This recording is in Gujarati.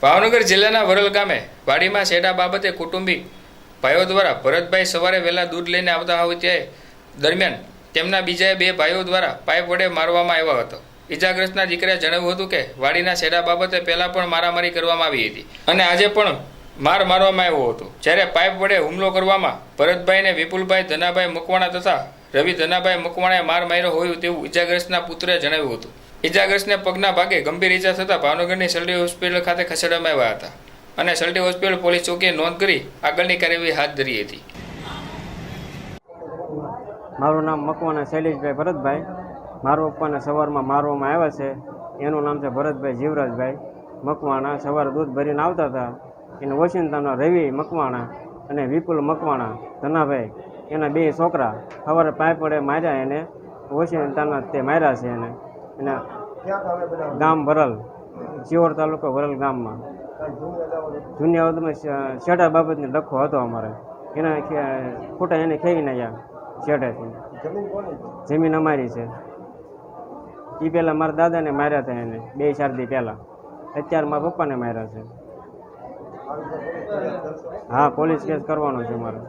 ભાવનગર જિલ્લાના વરલ ગામે વાડીમાં શેડા બાબતે કુટુંબી ભાઈઓ દ્વારા ભરતભાઈ સવારે વહેલા દૂધ લઈને આવતા હોય ત્યારે દરમિયાન તેમના બીજા બે ભાઈઓ દ્વારા પાઇપ વડે મારવામાં આવ્યો હતો. ઇજાગ્રસ્તના દીકરાએ જણાવ્યું હતું કે વાડીના શેડા બાબતે પહેલા પણ મારામારી કરવામાં આવી હતી અને આજે પણ માર મારવામાં આવ્યો હતો. જ્યારે પાઇપ વડે હુમલો કરવામાં ભરતભાઈને વિપુલભાઈ ધનાભાઈ મકવાણા તથા રવિ ધનાભાઈ મકવાણાએ માર માર્યો હોય તેવું ઈજાગ્રસ્તના પુત્રએ જણાવ્યું હતું. ઈજાગ્રસ્તને પગના ભાગે ગંભીર ઈજા થતાં ભાવનગરની સલડી હોસ્પિટલ ખાતે ખસેડવામાં આવ્યા હતા અને સલડી હોસ્પિટલ પોલીસ ચોકીએ નોંધ કરી આગળની કાર્યવાહી હાથ ધરી હતી. મારું નામ મકવાના શૈલેષભાઈ ભરતભાઈ. મારા પપ્પાને સવારમાં મારવામાં આવ્યા છે. એનું નામ છે ભરતભાઈ જીવરાજભાઈ. મકવાણા સવારે દૂધ ભરીને આવતા હતા. એને વોશિંગ્ટનનો રવિ મકવાણા અને વિપુલ મકવાણા ધનાભાઈ. એના બે છોકરા સવારે પાય પડે માર્યા એને. વોશિંગ્ટનના તે માર્યા છે એને. એના ગામ વરલ ચિયોર તાલુકો વરલ ગામમાં. જૂની અવધમાં શેઢા બાબતને લખો હતો અમારે. એના ખોટા એને ખેવી નાખ્યા શેઠેથી જમીન અમારી છે. એ પહેલાં મારા દાદાને માર્યા હતા એને બે ચાર દી પહેલાં અત્યારે મારા પપ્પાને માર્યા છે. હા પોલીસ કેસ કરવાનો છે મારે